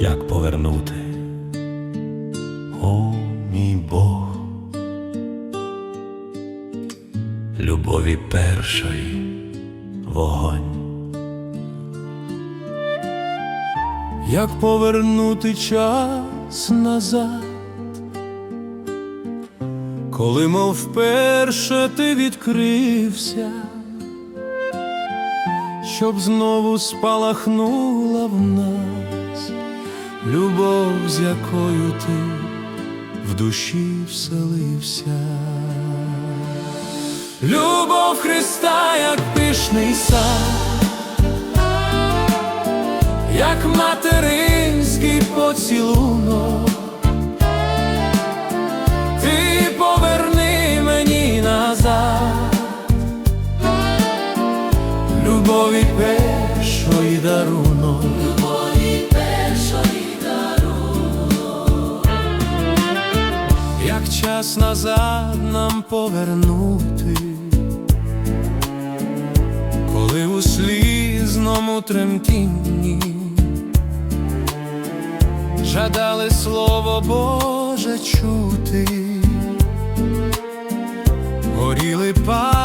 як повернути. О, мій Бог, любові першої вогонь. Як повернути час назад, коли мов вперше ти відкрився, щоб знову спалахнула в нас любов, з якою ти в душі вселився. Любов Христа, як пишний сад, як материнський поцілунок, ти поверни мені назад, любові першої час назад нам повернути, коли у слізному тремтінні жадали слово Боже чути, горіли палко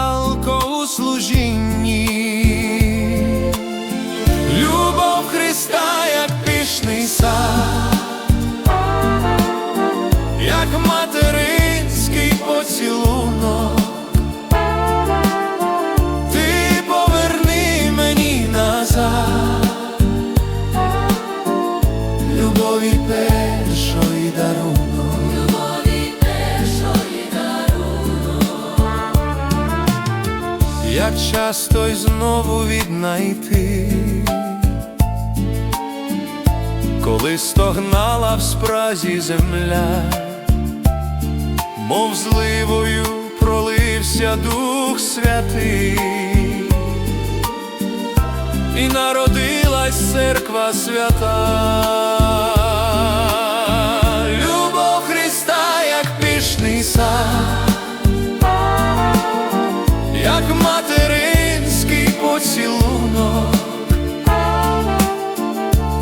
Як часто й знову віднайти, коли стогнала в спразі земля, мов зливою пролився Дух Святий, і народилась церква свята, поцілунок.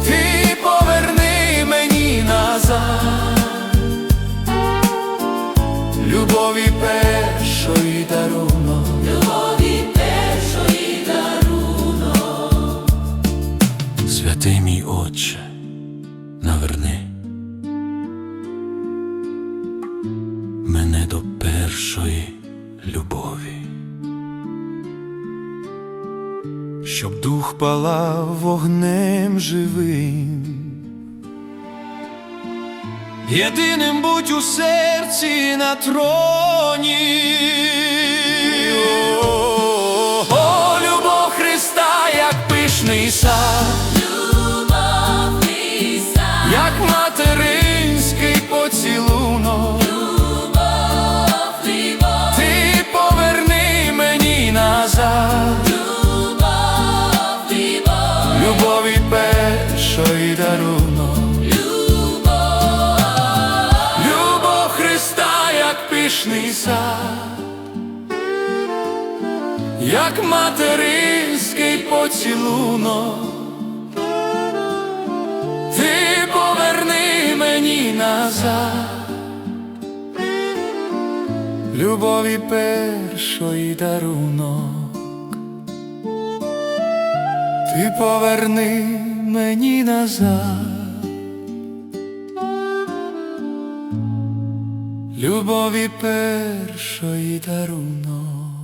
Ти поверни мені назад, любові першої дарунок. Святий мій Отче, наверни мене до першої любові, щоб дух палав вогнем живим. Єдиним будь у серці на троні. О, о, любов Христа, як пишний сад, пишний сад, як материнський поцілунок, ти поверни мені назад, любові першої дарунок, ти поверни мені назад. Любові першої дарунок.